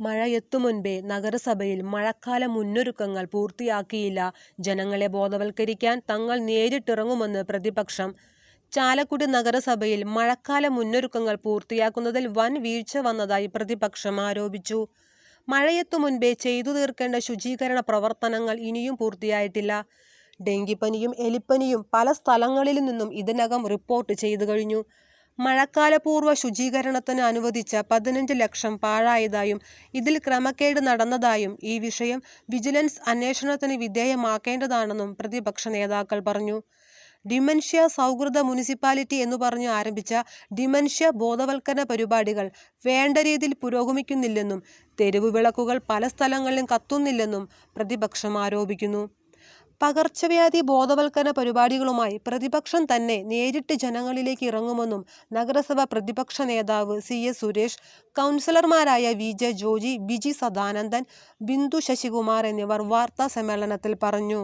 മഴ എത്തുമുൻപേ നഗരസഭയിൽ മഴക്കാല മുന്നൊരുക്കങ്ങൾ പൂർത്തിയാക്കിയില്ല. ജനങ്ങളെ ബോധവൽക്കരിക്കാൻ തങ്ങൾ നേരിട്ടിറങ്ങുമെന്ന് പ്രതിപക്ഷം. ചാലക്കുടി നഗരസഭയിൽ മഴക്കാല മുന്നൊരുക്കങ്ങൾ പൂർത്തിയാക്കുന്നതിൽ വൻ വീഴ്ച വന്നതായി പ്രതിപക്ഷം ആരോപിച്ചു. മഴയെത്തു മുൻപേ ചെയ്തു തീർക്കേണ്ട ശുചീകരണ പ്രവർത്തനങ്ങൾ ഇനിയും പൂർത്തിയായിട്ടില്ല. ഡെങ്കിപ്പനിയും എലിപ്പനിയും പല സ്ഥലങ്ങളിൽ നിന്നും ഇതിനകം റിപ്പോർട്ട് ചെയ്തു കഴിഞ്ഞു. മഴക്കാലപൂർവ ശുചീകരണത്തിന് അനുവദിച്ച പതിനഞ്ച് ലക്ഷം പാഴായതായും ഇതിൽ ക്രമക്കേട് നടന്നതായും ഈ വിഷയം വിജിലൻസ് അന്വേഷണത്തിന് വിധേയമാക്കേണ്ടതാണെന്നും പ്രതിപക്ഷ നേതാക്കൾ പറഞ്ഞു. ഡിമൻഷ്യ സൗഹൃദ മുനിസിപ്പാലിറ്റി എന്നു പറഞ്ഞു ആരംഭിച്ച ഡിമൻഷ്യ ബോധവൽക്കരണ പരിപാടികൾ വേണ്ട രീതിയിൽ പുരോഗമിക്കുന്നില്ലെന്നും തെരുവു വിളക്കുകൾ പല സ്ഥലങ്ങളിലും കത്തുന്നില്ലെന്നും പ്രതിപക്ഷം ആരോപിക്കുന്നു. പകർച്ചവ്യാധി ബോധവൽക്കരണ പരിപാടികളുമായി പ്രതിപക്ഷം തന്നെ നേരിട്ട് ജനങ്ങളിലേക്ക് ഇറങ്ങുമെന്നും നഗരസഭ പ്രതിപക്ഷ നേതാവ് സി എസ് സുരേഷ് കൗൺസിലർമാരായ വി ജെ ജോജി ബിജി സദാനന്ദൻ ബിന്ദു ശശികുമാർ എന്നിവർ വാർത്താ സമ്മേളനത്തിൽ പറഞ്ഞു.